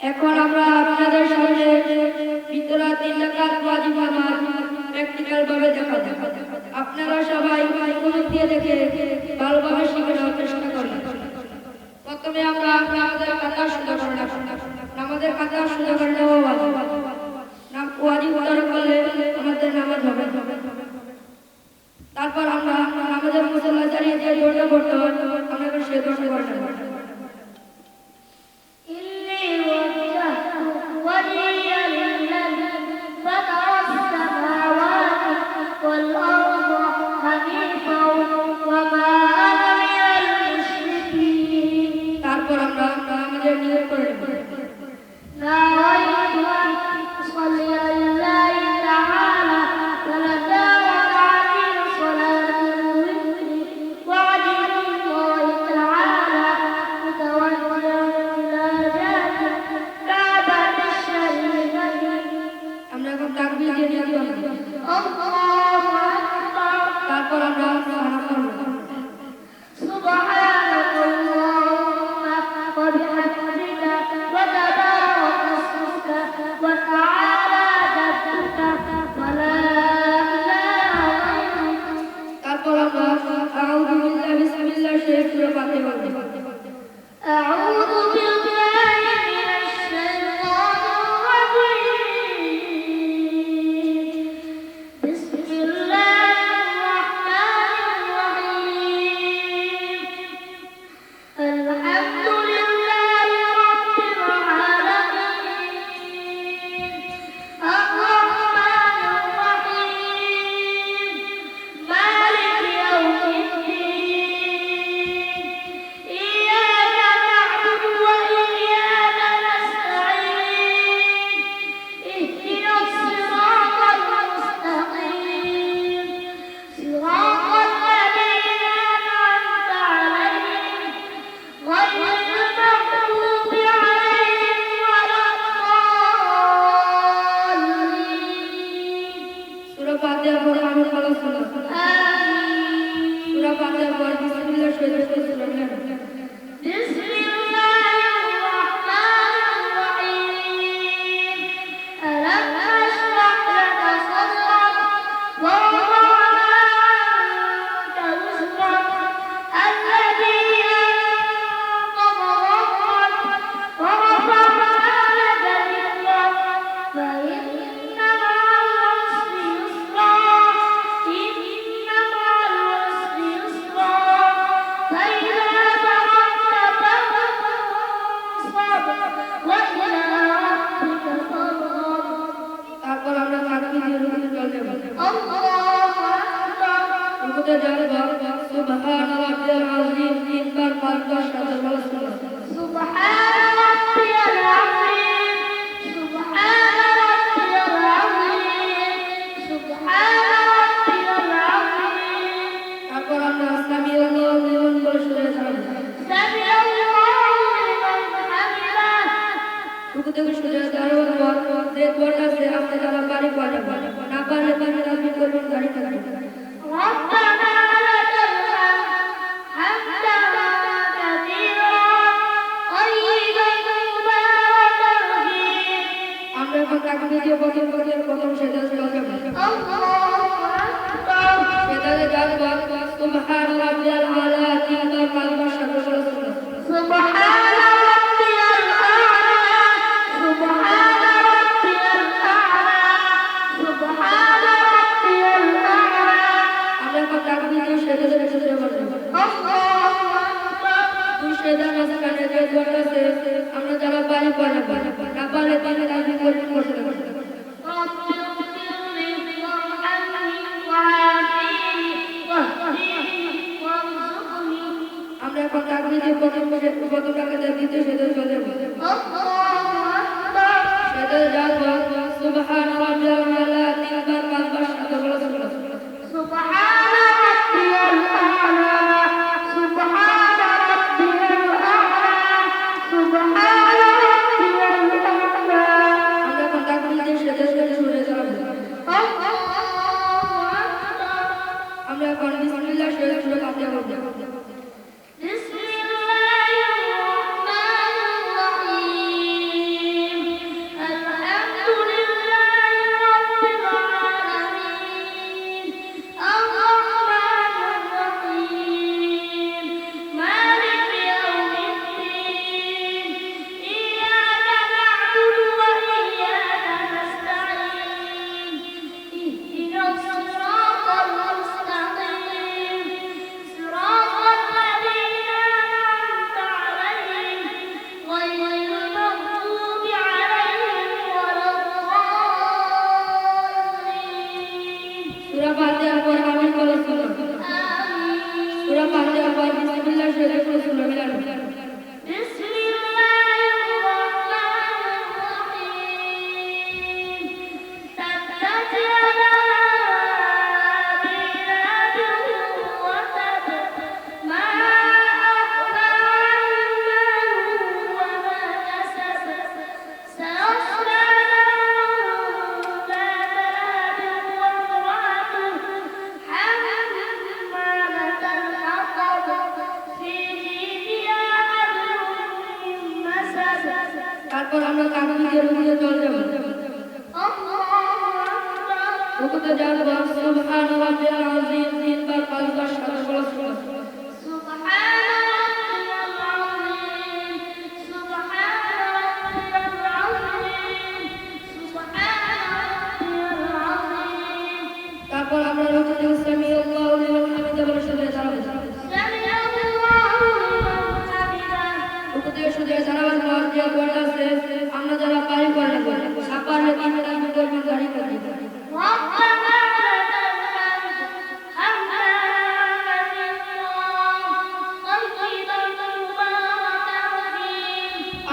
এখন আমরা আপনাদের সামনে বিদ্যালয় তিন টাকার প্র্যাকটিক্যাল ভাবে দেখা আপনারা সবাই মনোযোগ দিয়ে দেখে ভালোভাবে শিখে নেওয়ার চেষ্টা করবেন। প্রথমে আমরা আমাদের কথা শুনে আমাদের কথা শুনে করে নেওয়া ওয়াজিব। করলে তারপর আমরা আমাদের মুসলমান জানিয়ে যে দৌড়টা করতে হয় আমরা সে দৌড়টা করতে দ্বিতীয় পদের পদের প্রথম সেদাজ সেদাজ দাস আমরা যারা পারি পারি পারি না পারে তারা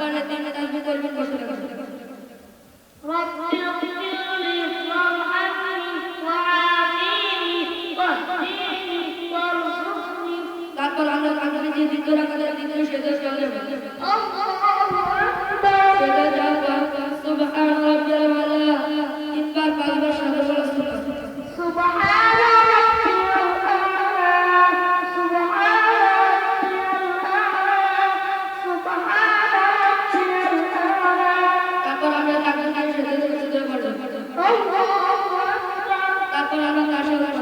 আপনারা দিনে দাবি করবেন করানো কাশা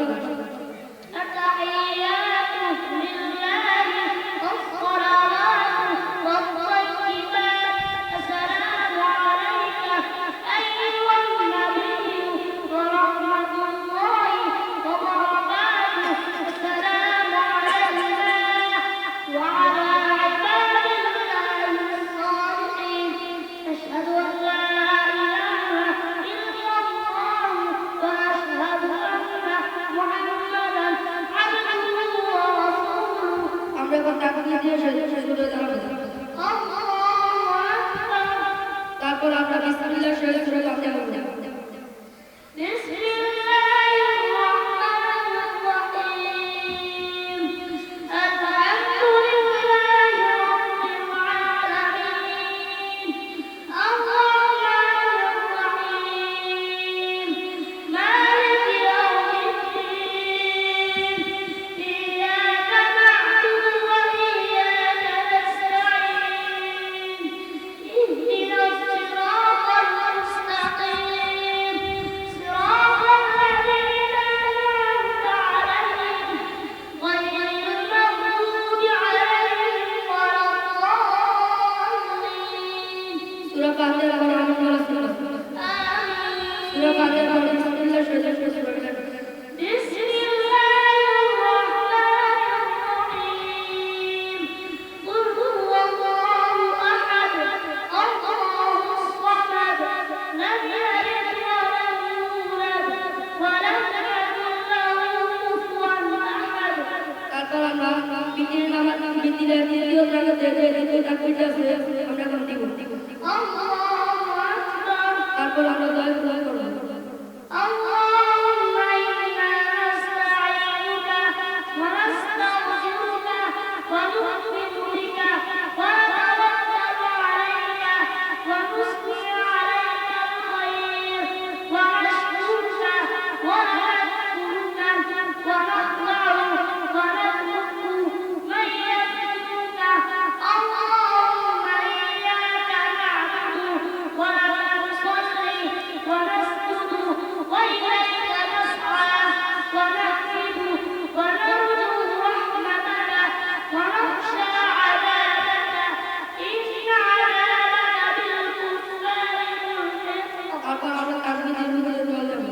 আকর্ষণ কাজগুলি নির্মিত করলাম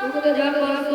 তোমরা জানো আসো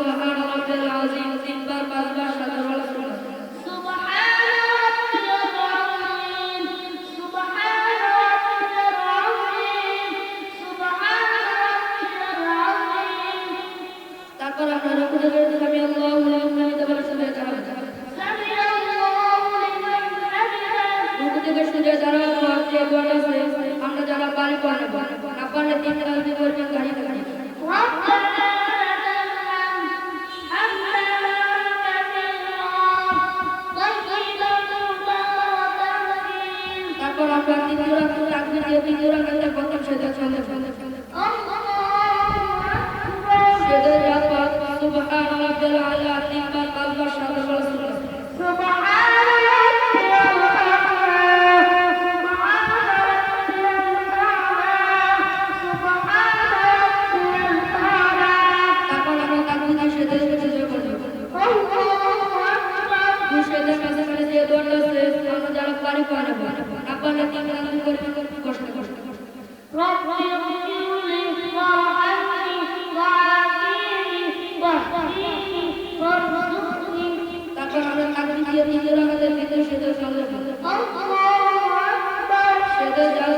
তারপর আমাদের ভিতরে সেটা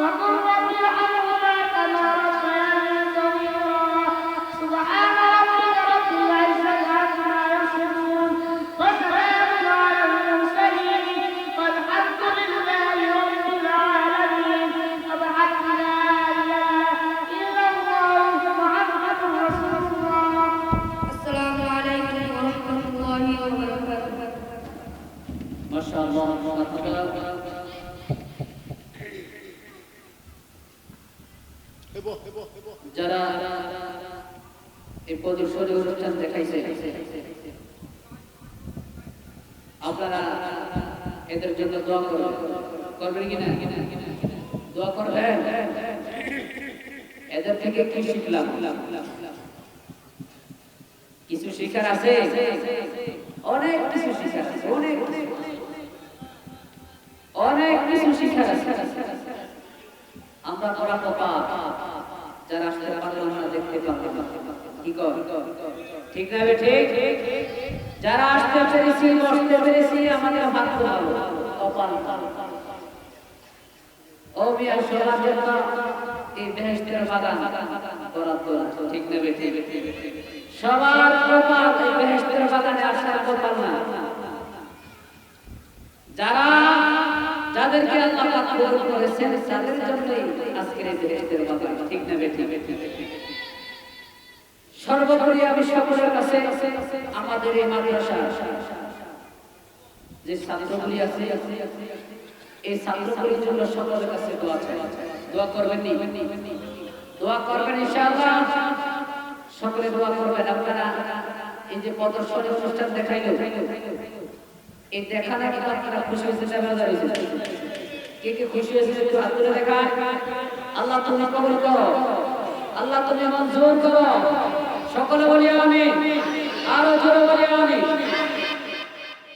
One more. যারা এই প্রদর্শনী অনুষ্ঠান দেখাইছে, আপনারা এদের জন্য দোয়া করবেন। করবেন কিনা দোয়া করবেন? এদের থেকে কি শিখলাম? কিছু শিখার আছে? অনেক কিছু শিখার আছে, অনেক অনেক কিছু শিখার আছে। আমরা করা কপা যারা আসতে পারল না দেখতে পাবে। কি কর? ঠিক না ঠিক? যারা আসতে পেরেছি, বসতে পেরেছি, আমাদের ভাগ্য ভালো কপাল ও মিয়া, সবার জন্য এই বেহেস্তের বাগান বরাদ্দ আছে ঠিক না ঠিক? সবার কপাল এই বেহেস্তের বাগানে আসার কপাল না। যারা যাদেরকে আল্লাহ পাক কবুল করেছেন, তাদের জন্যই আজকের এই বেহেশতের বাগান ঠিক নেবে ঠিক সর্বোপরি আমি সকলের কাছে আমাদের এই মাদ্রাসা, যে ছাত্রগুলি আছে, এই ছাত্রগুলির জন্য সকলের কাছে দোয়া চাই। দোয়া করবেন নি? দোয়া করবেন ইনশাআল্লাহ। সকলে দোয়া করবেন। আপনারা এই যে প্রদর্শনী অনুষ্ঠান দেখাইলো এই দেখানো কিন্তু আপনারা খুশি হয়েছে না বেজার হয়েছে কে কে খুশি হয়েছে একটু হাত তুলে আল্লাহ তুমি কবুল করো। আল্লাহ তুমি মঞ্জুর করো। সকলে বলি আমি আরও জোরে বলি আমি